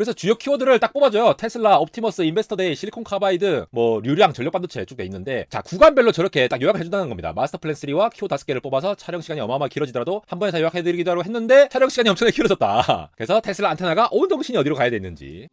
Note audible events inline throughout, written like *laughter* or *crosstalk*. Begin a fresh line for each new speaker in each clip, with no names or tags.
그래서 주요 키워드를 딱 뽑아줘요. 테슬라, 옵티머스, 인베스터데이, 실리콘 카바이드, 뭐 류량, 전력 반도체 쭉 돼 있는데 자 구간별로 저렇게 딱 요약을 해준다는 겁니다. 마스터 플랜 3와 키워 다섯 개를 뽑아서 촬영 시간이 어마어마하게 길어지더라도 한 번에 다 요약해 드리기도 하고 했는데 촬영 시간이 엄청나게 길어졌다. *laughs* 그래서 테슬라 안테나가 온 정신이 어디로 가야 되는지.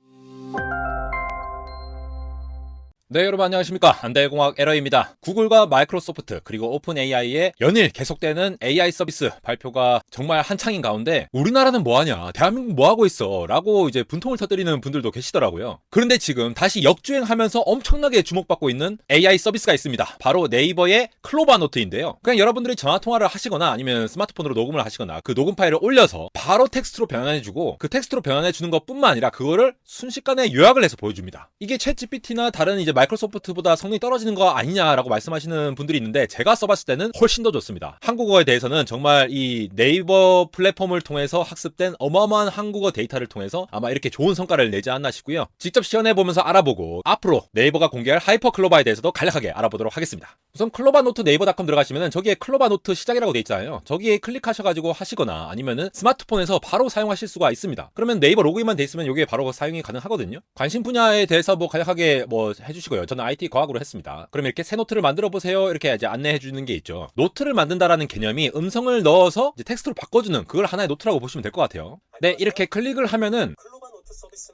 네 여러분 안녕하십니까? 안달공학 에러입니다. 구글과 마이크로소프트 그리고 오픈 AI의 연일 계속되는 AI 서비스 발표가 정말 한창인 가운데 우리나라는 뭐하냐 대한민국 뭐하고 있어? 라고 이제 분통을 터뜨리는 분들도 계시더라고요. 그런데 지금 다시 역주행하면서 엄청나게 주목받고 있는 AI 서비스가 있습니다. 바로 네이버의 클로바노트인데요. 그냥 여러분들이 전화통화를 하시거나 아니면 스마트폰으로 녹음을 하시거나 그 녹음 파일을 올려서 바로 텍스트로 변환해주고 그 텍스트로 변환해주는 것 뿐만 아니라 그거를 순식간에 요약을 해서 보여줍니다. 이게 챗 GPT나 다른 이제 마이크로소프트보다 성능이 떨어지는 거 아니냐라고 말씀하시는 분들이 있는데 제가 써봤을 때는 훨씬 더 좋습니다. 한국어에 대해서는 정말 이 네이버 플랫폼을 통해서 학습된 어마어마한 한국어 데이터를 통해서 아마 이렇게 좋은 성과를 내지 않나 싶고요. 직접 시연해 보면서 알아보고 앞으로 네이버가 공개할 하이퍼 클로바에 대해서도 간략하게 알아보도록 하겠습니다. 우선 클로바 노트 네이버닷컴 들어가시면은 저기에 클로바 노트 시작이라고 돼 있잖아요. 저기에 클릭하셔가지고 하시거나 아니면은 스마트폰에서 바로 사용하실 수가 있습니다. 그러면 네이버 로그인만 돼 있으면 이게 바로 사용이 가능하거든요. 관심 분야에 대해서 뭐 간략하게 뭐 해주시고요. 저는 IT 과학으로 했습니다. 그러면 이렇게 새 노트를 만들어 보세요. 이렇게 이제 안내해 주는 게 있죠. 노트를 만든다라는 개념이 음성을 넣어서 이제 텍스트로 바꿔주는 그걸 하나의 노트라고 보시면 될 것 같아요. 네, 이렇게 클릭을 하면은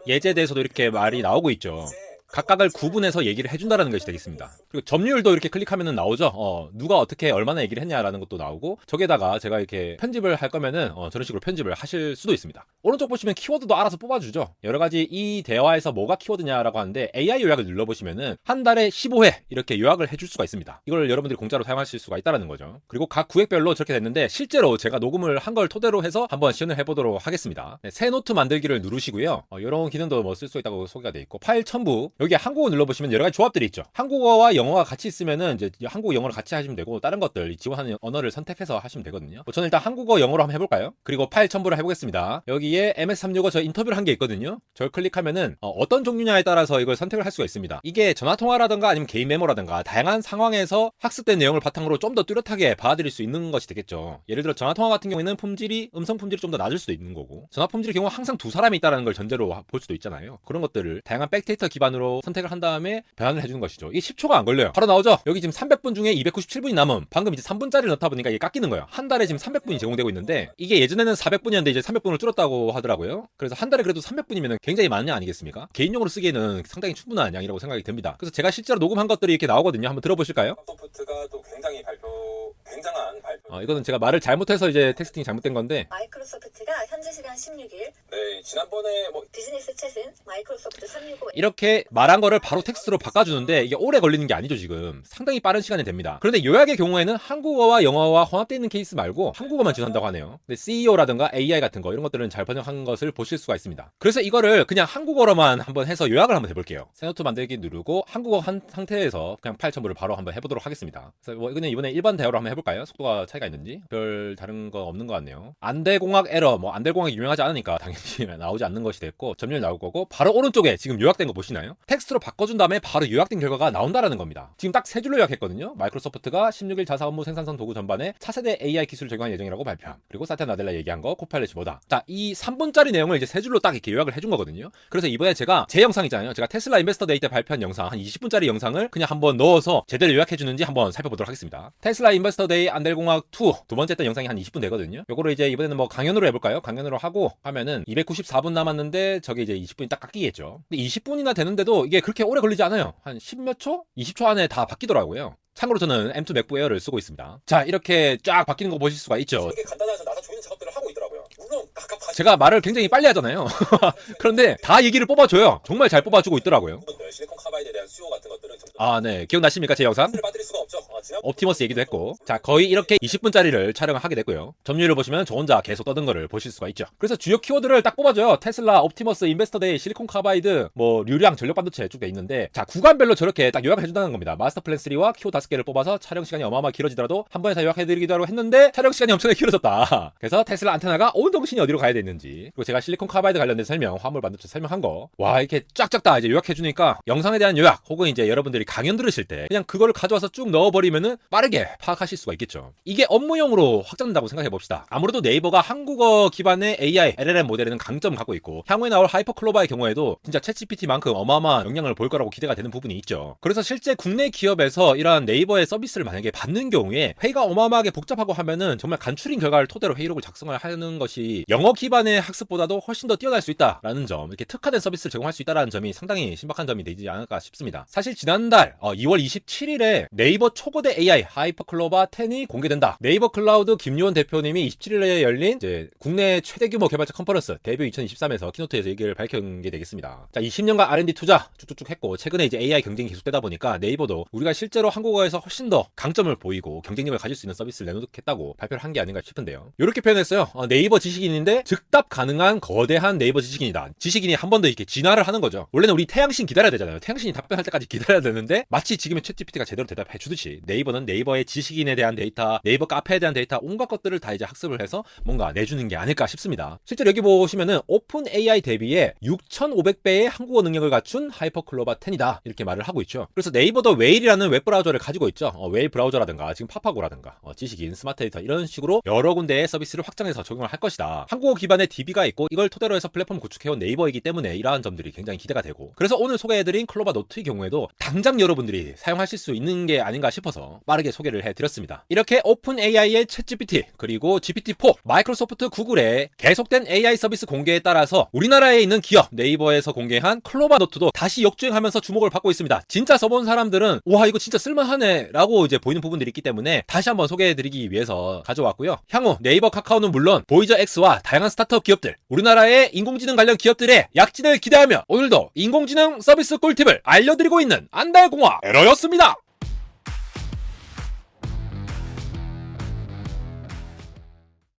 예제에 대해서도 이렇게 말이 나오고 있죠. 각각을 구분해서 얘기를 해준다라는 것이 되겠습니다. 그리고 점유율도 이렇게 클릭하면 나오죠. 어, 누가 어떻게 얼마나 얘기를 했냐라는 것도 나오고 저기에다가 제가 이렇게 편집을 할 거면은 어, 저런 식으로 편집을 하실 수도 있습니다. 오른쪽 보시면 키워드도 알아서 뽑아주죠. 여러 가지 이 대화에서 뭐가 키워드냐라고 하는데 AI 요약을 눌러보시면은 한 달에 15회 이렇게 요약을 해줄 수가 있습니다. 이걸 여러분들이 공짜로 사용하실 수가 있다는 거죠. 그리고 각 구획별로 저렇게 됐는데 실제로 제가 녹음을 한 걸 토대로 해서 한번 시연을 해보도록 하겠습니다. 네, 새 노트 만들기를 누르시고요. 어, 이런 기능도 뭐 쓸 수 있다고 소개가 돼 있고 파일 첨부 여기 한국어 눌러보시면 여러 가지 조합들이 있죠. 한국어와 영어가 같이 있으면은 이제 한국어 영어를 같이 하시면 되고 다른 것들 지원하는 언어를 선택해서 하시면 되거든요. 뭐 저는 일단 한국어 영어로 한번 해볼까요? 그리고 파일 첨부를 해보겠습니다. 여기에 MS365 저 인터뷰를 한 게 있거든요. 저를 클릭하면은 어, 떤 종류냐에 따라서 이걸 선택을 할 수가 있습니다. 이게 전화 통화라든가 아니면 개인 메모라든가 다양한 상황에서 학습된 내용을 바탕으로 좀 더 뚜렷하게 봐드릴 수 있는 것이 되겠죠. 예를 들어 전화 통화 같은 경우에는 품질이 음성 품질이 좀 더 낮을 수도 있는 거고 전화 품질의 경우 항상 두 사람이 있다는 걸 전제로 하- 볼 수도 있잖아요. 그런 것들을 다양한 백데이터 기반으로 선택을 한 다음에 변환을 해주는 것이죠. 이게 10초가 안 걸려요. 바로 나오죠. 여기 지금 300분 중에 297분이 남음. 방금 이제 3분짜리를 넣다 보니까 이게 깎이는 거예요. 한 달에 지금 300분이 제공되고 있는데 이게 예전에는 400분이었는데 이제 300분을 줄었다고 하더라고요. 그래서 한 달에 그래도 300분이면 굉장히 많은 양 아니겠습니까? 개인용으로 쓰기에는 상당히 충분한 양이라고 생각이 듭니다. 그래서 제가 실제로 녹음한 것들이 이렇게 나오거든요. 한번 들어보실까요?
소프트가 또 굉장히 발표 굉장한 발표.
어, 이거는 제가 말을 잘못해서 이제 텍스팅이 잘못된 건데
마이크로소프트가 현재 시간 16일
네 지난번에 뭐
비즈니스 챗은 마이크로소프트 365
이렇게 말한 거를 바로 텍스트로 바꿔주는데 이게 오래 걸리는 게 아니죠 지금. 상당히 빠른 시간이 됩니다. 그런데 요약의 경우에는 한국어와 영어와 혼합되어 있는 케이스 말고 한국어만 지원한다고 하네요. 근데 CEO라든가 AI 같은 거 이런 것들은 잘 번역한 것을 보실 수가 있습니다. 그래서 이거를 그냥 한국어로만 한번 해서 요약을 한번 해볼게요. 세노트 만들기 누르고 한국어 한 상태에서 그냥 파일 첨부를 바로 한번 해보도록 하겠습니다. 그래서 뭐 이거는 이번에 일반 대화로 한번 해볼까요? 속도가 차이가 있는지? 별 다른 거 없는 것 같네요. 안대공학 에러. 뭐 안대공학이 유명하지 않으니까 당연히 *laughs* 나오지 않는 것이 됐고 점유율 나올 거고 바로 오른쪽에 지금 요약된 거 보시나요? 텍스트로 바꿔준 다음에 바로 요약된 결과가 나온다라는 겁니다. 지금 딱 세 줄로 요약했거든요. 마이크로소프트가 16일 자사 업무 생산성 도구 전반에 차세대 AI 기술을 적용할 예정이라고 발표함. 그리고 사티아 나델라 얘기한 거 코파일럿이 뭐다. 자, 이 3분짜리 내용을 이제 세 줄로 딱 이렇게 요약을 해준 거거든요. 그래서 이번에 제가 제 영상 있잖아요. 제가 테슬라 인베스터 데이 때 발표한 영상 한 20분짜리 영상을 그냥 한번 넣어서 제대로 요약해주는지 한번 살펴보도록 하겠습니다. 테슬라 인베스터 데이 안델공학 2 두 번째 했던 영상이 한 20분 되거든요. 요거를 이제 이번에는 뭐 강연으로 해볼까요? 강연으로 하고 하면은 294분 남았는데 저게 이제 20분이 딱 깎이겠죠. 근데 20분이나 되는데도 이게 그렇게 오래 걸리지 않아요. 한 10몇 초? 20초 안에 다 바뀌더라고요. 참고로 저는 M2 맥북 에어를 쓰고 있습니다. 자, 이렇게 쫙 바뀌는 거 보실 수가 있죠.
이게 간단해서 나사 조이는 작업들을 하고 있더라고요. 물론 각각 가지
제가 말을 굉장히 빨리 하잖아요. *laughs* 그런데 다 얘기를 뽑아줘요. 정말 잘 뽑아주고 있더라고요.
부분들 실리콘 카바이드에 대한 수요 같은 것들은 좀
아, 네. 기억나십니까? 제 영상?
를 빠뜨릴 수가 없죠.
옵티머스 얘기도 했고. 자 거의 이렇게 20분짜리를 촬영을 하게 됐고요. 점유율을 보시면 저 혼자 계속 떠든 거를 보실 수가 있죠. 그래서 주요 키워드를 딱 뽑아줘요. 테슬라 옵티머스 인베스터데이 실리콘 카바이드 뭐 류량 전력 반도체 쭉 돼 있는데. 자 구간별로 저렇게 딱 요약을 해준다는 겁니다. 마스터 플랜 3와 키워 다섯 개를 뽑아서 촬영 시간이 어마어마하게 길어지더라도 한 번에 다 요약해드리기도 하고 했는데 촬영 시간이 엄청나게 길어졌다. *laughs* 그래서 테슬라 안테나가 온 정신이 어디로 가야 되는지 그리고 제가 실리콘 카바이드 관련된 설명, 화물 반도체 설명한 거. 와 이렇게 쫙쫙 다 이제 요약해 주니까 영상에 대한 요약 혹은 이제 여러분들이 강연 들으실 때 그냥 그거를 가져와서 쭉 넣어버리면 은 빠르게 파악하실 수가 있겠죠. 이게 업무용으로 확장된다고 생각해 봅시다. 아무래도 네이버가 한국어 기반의 AI, LLM 모델에는 강점 갖고 있고 향후에 나올 하이퍼클로바의 경우에도 진짜 챗GPT만큼 어마어마한 영향을 볼 거라고 기대가 되는 부분이 있죠. 그래서 실제 국내 기업에서 이러한 네이버의 서비스를 만약에 받는 경우에 회의가 어마어마하게 복잡하고 하면은 정말 간추린 결과를 토대로 회의록을 작성을 하는 것이 영어 기반의 학습보다도 훨씬 더 뛰어날 수 있다라는 점, 이렇게 특화된 서비스를 제공할 수 있다라는 점이 상당히 신박한 점이 되지 않을까 싶습니다. 사실 지난달 어, 2월 27일에 네이버 초고 대 AI 하이퍼클로바 10이 공개된다. 네이버 클라우드 김유원 대표님이 27일에 열린 국내 최대 규모 개발자 컨퍼런스 데뷔 2023에서 키노트에서 얘기를 밝힌 게 되겠습니다. 자, 20년간 R&D 투자 쭉쭉쭉 했고 최근에 이제 AI 경쟁이 계속되다 보니까 네이버도 우리가 실제로 한국어에서 훨씬 더 강점을 보이고 경쟁력을 가질 수 있는 서비스를 내놓겠다고 발표를 한 게 아닌가 싶은데요. 이렇게 표현했어요. 어, 네이버 지식인인데 즉답 가능한 거대한 네이버 지식인이다. 지식인이 한 번 더 이렇게 진화를 하는 거죠. 원래는 우리 태양신 기다려야 되잖아요. 태양신이 답변할 때까지 기다려야 되는데 마치 지금의 챗GPT가 제대로 대답해 주듯이 네이버는 네이버의 지식인에 대한 데이터, 네이버 카페에 대한 데이터 온갖 것들을 다 이제 학습을 해서 뭔가 내주는 게 아닐까 싶습니다. 실제로 여기 보시면은 오픈 AI 대비에 6,500배의 한국어 능력을 갖춘 하이퍼클로바 10이다 이렇게 말을 하고 있죠. 그래서 네이버도 웨일이라는 웹 브라우저를 가지고 있죠. 어, 웨일 브라우저라든가 지금 파파고라든가 어, 지식인, 스마트 에디터 이런 식으로 여러 군데의 서비스를 확장해서 적용을 할 것이다. 한국어 기반의 DB가 있고 이걸 토대로 해서 플랫폼 구축해온 네이버이기 때문에 이러한 점들이 굉장히 기대가 되고 그래서 오늘 소개해드린 클로바 노트의 경우에도 당장 여러분들이 사용하실 수 있는 게 아닌가 싶어 서 빠르게 소개를 해드렸습니다. 이렇게 오픈 AI의 챗 GPT 그리고 GPT-4 마이크로소프트 구글의 계속된 AI 서비스 공개에 따라서 우리나라에 있는 기업 네이버에서 공개한 클로바 노트도 다시 역주행하면서 주목을 받고 있습니다. 진짜 써본 사람들은 와 이거 진짜 쓸만하네 라고 이제 보이는 부분들이 있기 때문에 다시 한번 소개해드리기 위해서 가져왔고요. 향후 네이버 카카오는 물론 보이저 X와 다양한 스타트업 기업들 우리나라의 인공지능 관련 기업들의 약진을 기대하며 오늘도 인공지능 서비스 꿀팁을 알려드리고 있는 안달공화 에러였습니다.